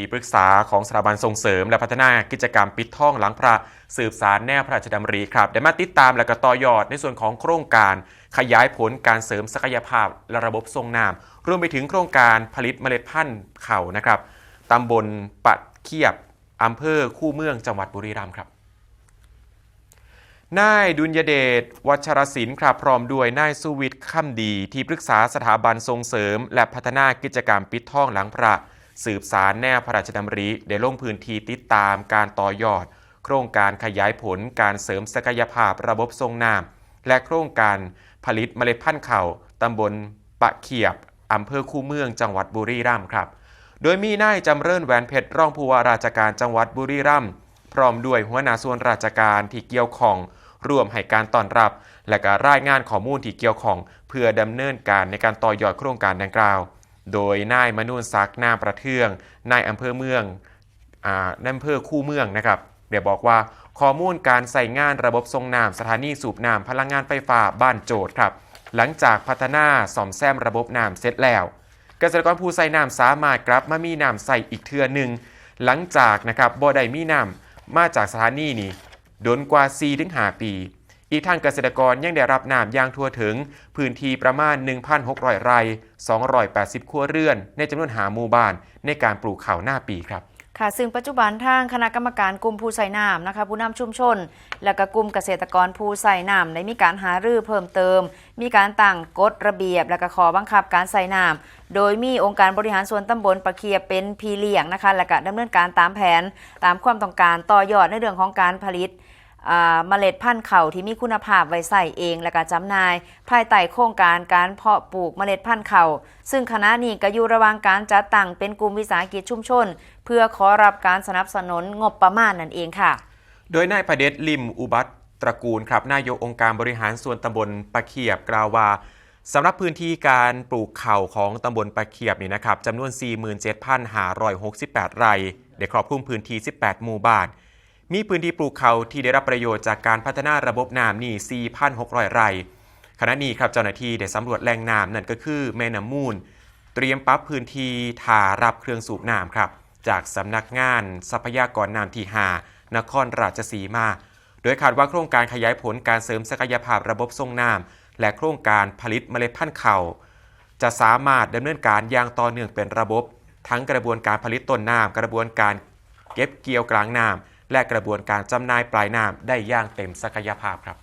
ที่ปรึกษาของสถาบันส่งเสริม และพัฒนากิจกรรมปิดท่องหลังพระสืบสารแนวพระราชดำริครับได้มาติดตามและก็ต่อยอดในส่วนของโครงการ ขยายผลการเสริมศักยภาพและระบบทรงน้ำรวมไปถึงโครงการผลิตเมล็ดพันธุ์เข่านะครับตำบลปัดเขียบอำเภอคู่เมืองจังหวัดบุรีรัมย์ครับนายดุลยเดชวัชรศิลป์ครับพร้อมด้วยนายสุวิทย์ค่ำดี ที่ปรึกษาสถาบันส่งเสริม และพัฒนากิจกรรมปิดท่องหลังพระ สืบสารแนวพระราชดำริได้ลงพื้นที่ติดตามการต่อยอด โครงการขยายผลการเสริมศักยภาพระบบทรงน้ำและโครงการผลิตเมล็ดพันธุ์ข้าวตำบลปะเขียบอำเภอคูเมืองจังหวัดบุรีรัมย์ครับ โดยมีนายจำเริญแหวนเพชรรองผู้ว่าราชการจังหวัดบุรีรัมย์พร้อมด้วยหัวหน้าส่วนราชการที่เกี่ยวข้องร่วมให้การต้อนรับ และก็รายงานข้อมูลที่เกี่ยวข้อง เพื่อดำเนินการในการต่อยอดโครงการดังกล่าว โดยนายมนูนศักนามประเทืองนายอำเภอเมืองอ่านอำเภอคู่เมืองนะครับเดี๋ยวบอกว่าข้อมูลการใส่งานระบบทรงน้ำสถานีสูบน้ำพลังงานไฟฟ้าบ้านโจทย์ครับ หลังจากพัฒนาซ่อมแซมระบบน้ำเสร็จแล้ว เกษตรกรผู้ใส่น้ำสามารถกลับมามีน้ำใส่อีกเทือหนึ่งหลังจากนะครับบ่ได้มีน้ำมาจากสถานีนี้โดนกว่า4-5ปี อีกทางเกษตรกรยังได้รับน้ำยางทั่วถึง พื้นที่ประมาณ 1,600 ไร่ 280 ครัวเรือน ในจำนวนหาหมู่บ้านในการปลูกข้าวหน้าปีครับค่ะซึ่งปัจจุบันทางคณะกรรมการกลุ่มผู้ใส่น้ำนะคะผู้นำชุมชน และก็กลุ่มเกษตรกรผู้ใส่น้ำได้มีการหารือเพิ่มเติม มีการตั้งกฎระเบียบ และก็ขอบังคับการใส่น้ำโดยมีองค์การบริหารส่วนตำบลปะเคียบเป็นพีเลี้ยงนะคะและก็ดำเนินการตามแผนตามความต้องการต่อยอดในเรื่องของการผลิต เมล็ดพันธุ์เข่าวที่มีคุณภาพไว้ใส่เอง และก็จำหน่าย ภายใต้โครงการการเพาะปลูกเมล็ดพันธุ์เข่าวซึ่งคณะนี้ก็อยู่ระหว่างการจัดตั้งเป็นกลุ่มวิสาหกิจชุมชน เพื่อขอรับการสนับสนุนงบประมาณนั่นเองค่ะ โดยนายพระเดชลิมอุบัตตระกูลครับนายกองค์การบริหารส่วนตำบลปะเขียบกล่าวว่าสำหรับพื้นที่การปลูกเข่าของตำบลปะเขียบนี่นะครับจำนวน 47,568 ไร่ได้ครอบคลุมพื้นที่ 18 หมู่บ้าน มีพื้นที่ปลูกเขาที่ได้รับประโยชน์จากการพัฒนาระบบน้ำนี่ 4,600 ไร่ขณะนี้ครับเจ้าหน้าที่ได้สำรวจแหล่งน้ำนั่นก็คือแม่น้ำมูล เตรียมปรับพื้นที่ทารับเครื่องสูบน้ำครับ จากสำนักงานทรัพยากรน้ำที่5นครราชสีมา โดยคาดว่าโครงการขยายผลการเสริมศักยภาพระบบทรงน้ำและโครงการผลิตเมล็ดพันธุ์ข้าวจะสามารถดำเนินการอย่างต่อเนื่องเป็นระบบ ทั้งกระบวนการผลิตต้นน้ำกระบวนการเก็บเกี่ยวกลางน้ำ และกระบวนการจำหน่ายปลายน้ำได้อย่างเต็มศักยภาพครับ